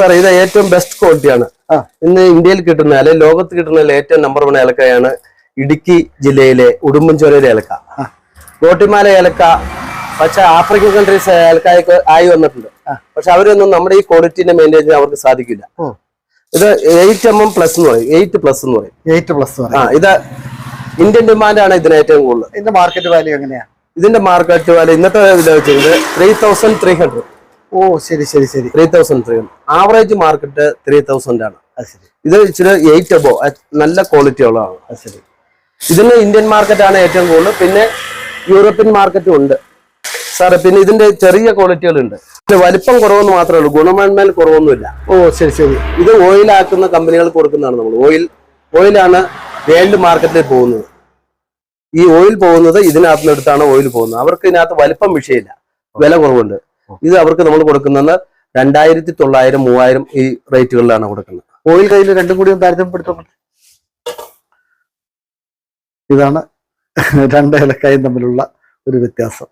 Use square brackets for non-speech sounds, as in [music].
Sir ഇത് ഏറ്റവും best ക്വാളിറ്റിയാണ്. ഇന്ന് ഇന്ത്യയിൽ കിട്ടുന്ന അല്ലെ ലോകത്ത് കിട്ടുന്ന ഏറ്റവും നമ്പർ വൺ ഏലക്കയാണ് ഇടുക്കി ജില്ലയിലെ ഉടുമ്പൻചോലയിലെ ഏലക്ക. ഗോട്ടിമാല ഏലക്ക പക്ഷെ ആഫ്രിക്കൻ കൺട്രീസ് ഏലക്കായൊക്കെ ആയി വന്നിട്ടുണ്ട്. പക്ഷെ അവരൊന്നും നമ്മുടെ ഈ ക്വാളിറ്റിനെ മെയിന്റെയിൻ ചെയ്യാൻ അവർക്ക് സാധിക്കില്ല. ഇത് എയ്റ്റ് എം എം പ്ലസ് എന്ന് പറയും. എയ്റ്റ് പ്ലസ് എന്ന് പറയും. എയ്റ്റ് പ്ലസ് ആ ഇത് ഇന്ത്യൻ ഡിമാൻഡ് ആണ് ഇതിന് ഏറ്റവും കൂടുതൽ. ഇതിന്റെ മാർക്കറ്റ് വാല്യൂ എങ്ങനെയാ? ഇതിന്റെ മാർക്കറ്റ് വാല്യൂ ഇന്നത്തെ വില വെച്ചിട്ട് ത്രീ തൗസൻഡ് ത്രീ ഹൺഡ്രഡ് ഓ ശരി ശരി ശരി. Three thousand three average market three thousand ആണ്. ഇത് ഇച്ചിരി എയ്റ്റ് അബോ നല്ല ക്വാളിറ്റി ഉള്ളതാണ്. ശരി. ഇതിന് ഇന്ത്യൻ മാർക്കറ്റാണ് ഏറ്റവും കൂടുതൽ. പിന്നെ യൂറോപ്യൻ മാർക്കറ്റും ഉണ്ട്. സാറെ പിന്നെ ഇതിന്റെ ചെറിയ ക്വാളിറ്റികളുണ്ട് വലിപ്പം കുറവെന്ന് മാത്രമേ ഉള്ളൂ. ഗുണമേന്മയിൽ കുറവൊന്നുമില്ല. ഓ ശരി ശരി. ഇത് ഓയിൽ ആക്കുന്ന കമ്പനികൾക്ക് കൊടുക്കുന്നതാണ് നമ്മൾ. ഓയിൽ ഓയിലാണ് വേൾഡ് മാർക്കറ്റിൽ പോകുന്നത്. ഈ ഓയിൽ പോകുന്നത് ഇതിനകത്തുനിന്നെടുത്താണ് ഓയിൽ പോകുന്നത്. അവർക്ക് ഇതിനകത്ത് വലിപ്പം വിഷയമില്ല. വില കുറവുണ്ട്. ഇത് അവർക്ക് നമ്മൾ കൊടുക്കുന്നത് രണ്ടായിരത്തി തൊള്ളായിരം മൂവായിരം ഈ റേറ്റുകളിലാണ് കൊടുക്കുന്നത്. ഓയിൽ കയ്യിൽ രണ്ടും കൂടി ഒന്ന് താരതമ്യപ്പെടുത്തും ഇതാണ് [laughs] രണ്ട് ഇലക്കായും തമ്മിലുള്ള ഒരു വ്യത്യാസം.